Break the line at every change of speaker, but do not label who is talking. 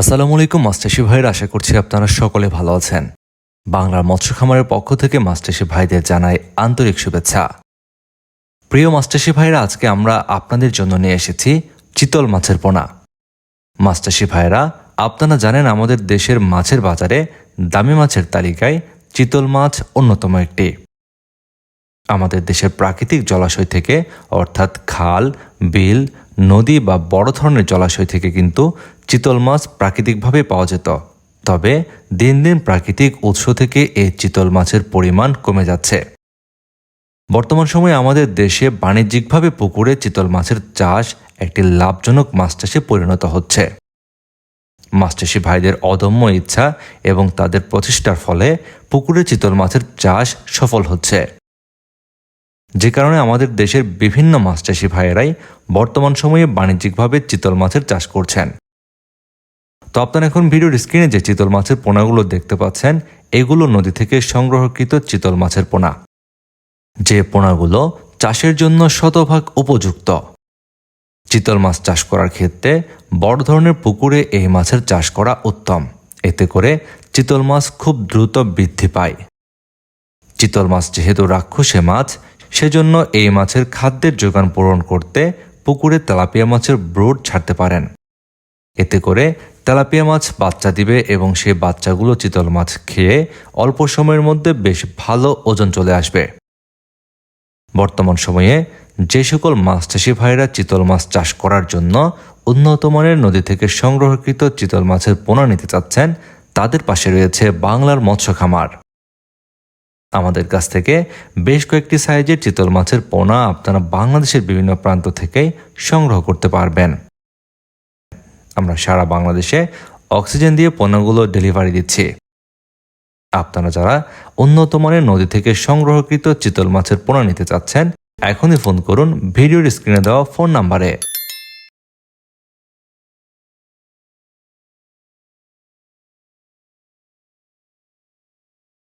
আসসালামু আলাইকুম মাস্টারশি ভাইয়ের। আশা করছি আপনারা সকলে ভালো আছেন। বাংলার মৎস্য খামারের পক্ষ থেকে মাস্টারশি ভাইদের জানাই আন্তরিক শুভেচ্ছা। প্রিয় মাস্টারশি ভাইরা আজকে আমরা আপনাদের জন্য নিয়ে এসেছি চিতল মাছের পোনা। মাস্টারশি ভাইরা আপনারা জানেন আমাদের দেশের মাছের বাজারে দামি মাছের তালিকায় চিতল মাছ অন্যতম একটি। আমাদের দেশের প্রাকৃতিক জলাশয় থেকে, অর্থাৎ খাল, বিল নদী বা বড় ধরনের জলাশয় থেকে কিন্তু চিতল মাছ প্রাকৃতিকভাবে পাওয়া যেত। তবে দিন দিন প্রাকৃতিক উৎস থেকে এই চিতল মাছের পরিমাণ কমে যাচ্ছে। বর্তমান সময়ে আমাদের দেশে বাণিজ্যিকভাবে পুকুরে চিতল মাছের চাষ একটি লাভজনক মাছ চাষে পরিণত হচ্ছে। মাছ চাষি ভাইদের অদম্য ইচ্ছা এবং তাদের প্রচেষ্টার ফলে পুকুরে চিতল মাছের চাষ সফল হচ্ছে। যে কারণে আমাদের দেশের বিভিন্ন মাছ চাষি ভাইয়েরাই বর্তমান সময়ে বাণিজ্যিকভাবে চিতল মাছের চাষ করছেন। তো আপনারা এখন ভিডিওর স্ক্রিনে যে চিতল মাছের পোনাগুলো দেখতে পাচ্ছেন, এগুলো নদী থেকে সংগ্রহকৃত চিতল মাছের পোনা। যে পোনাগুলো চাষের জন্য শতভাগ উপযুক্ত। চিতল মাছ চাষ করার ক্ষেত্রে বড় ধরনের পুকুরে এই মাছের চাষ করা উত্তম। এতে করে চিতল মাছ খুব দ্রুত বৃদ্ধি পায়। চিতল মাছ যেহেতু রাক্ষসে মাছ সেজন্য এই মাছের খাদ্যের যোগান পূরণ করতে পুকুরে তেলাপিয়া মাছের ব্রুড ছাড়তে পারেন। এতে করে তেলাপিয়া মাছ বাচ্চা দিবে এবং সেই বাচ্চাগুলো চিতল মাছ খেয়ে অল্প সময়ের মধ্যে বেশ ভালো ওজন চলে আসবে। বর্তমান সময়ে যে সকল মাছ চাষি ভাইরা চিতল মাছ চাষ করার জন্য উন্নত মানের নদী থেকে সংগ্রহকৃত চিতল মাছের পোনা নিতে চাচ্ছেন, তাদের পাশে রয়েছে বাংলার মৎস্য খামার। আমাদের কাছ থেকে বেশ কয়েকটি সাইজের চিতল মাছের পোনা আপনারা বাংলাদেশের বিভিন্ন প্রান্ত থেকেই সংগ্রহ করতে পারবেন। আমরা সারা বাংলাদেশে অক্সিজেন দিয়ে পণ্যগুলো ডেলিভারি দিচ্ছি। আপনারা যারা উন্নত মানের নদী থেকে সংগ্রহকৃত চিতল মাছের পোনা নিতে চাচ্ছেন, এখনই ফোন করুন, ভিডিওর স্ক্রিনে দেওয়া ফোন নাম্বারে।